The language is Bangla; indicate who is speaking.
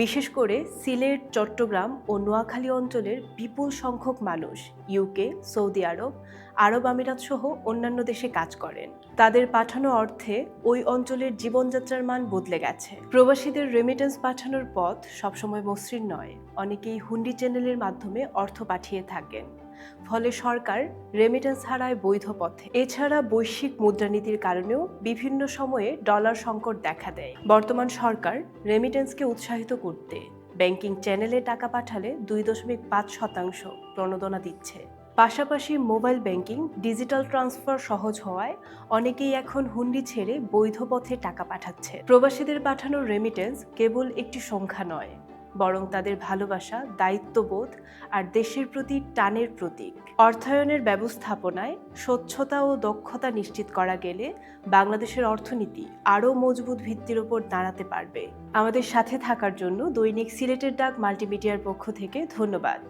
Speaker 1: বিশেষ করে সিলেট, চট্টগ্রাম ও নোয়াখালী অঞ্চলের বিপুল সংখ্যক মানুষ ইউকে সৌদি আরব আরব আমিরাত সহ অন্যান্য দেশে কাজ করেন। তাদের পাঠানো অর্থে ওই অঞ্চলের জীবনযাত্রার মান বদলে গেছে। প্রবাসীদের রেমিটেন্স পাঠানোর পথ সবসময় মসৃণ নয়। অনেকেই হুন্ডি চ্যানেলের মাধ্যমে অর্থ পাঠিয়ে থাকেন। ফলে সরকার রেমিটেন্স হারায় বৈধ পথে। এছাড়া বৈশ্বিক মুদ্রানীতির কারণেও বিভিন্ন সময়ে ডলার সংকট দেখা দেয়। বর্তমান সরকার রেমিটেন্সকে উৎসাহিত করতে ব্যাংকিং চ্যানেলে টাকা পাঠালে দুই দশমিক পাঁচ শতাংশ প্রণোদনা দিচ্ছে। পাশাপাশি মোবাইল ব্যাংকিং ডিজিটাল ট্রান্সফার সহজ হওয়ায় অনেকেই এখন হুন্ডি ছেড়ে বৈধ পথে টাকা পাঠাচ্ছে। প্রবাসীদের পাঠানো রেমিটেন্স কেবল একটি সংখ্যা নয় বরং তাদের ভালোবাসা, দায়িত্ববোধ আর দেশের প্রতি টানের প্রতীক। অর্থায়নের ব্যবস্থাপনায় স্বচ্ছতা ও দক্ষতা নিশ্চিত করা গেলে বাংলাদেশের অর্থনীতি আরও মজবুত ভিত্তির ওপর দাঁড়াতে পারবে। আমাদের সাথে থাকার জন্য দৈনিক সিলেটের ডাক মাল্টিমিডিয়ার পক্ষ থেকে ধন্যবাদ।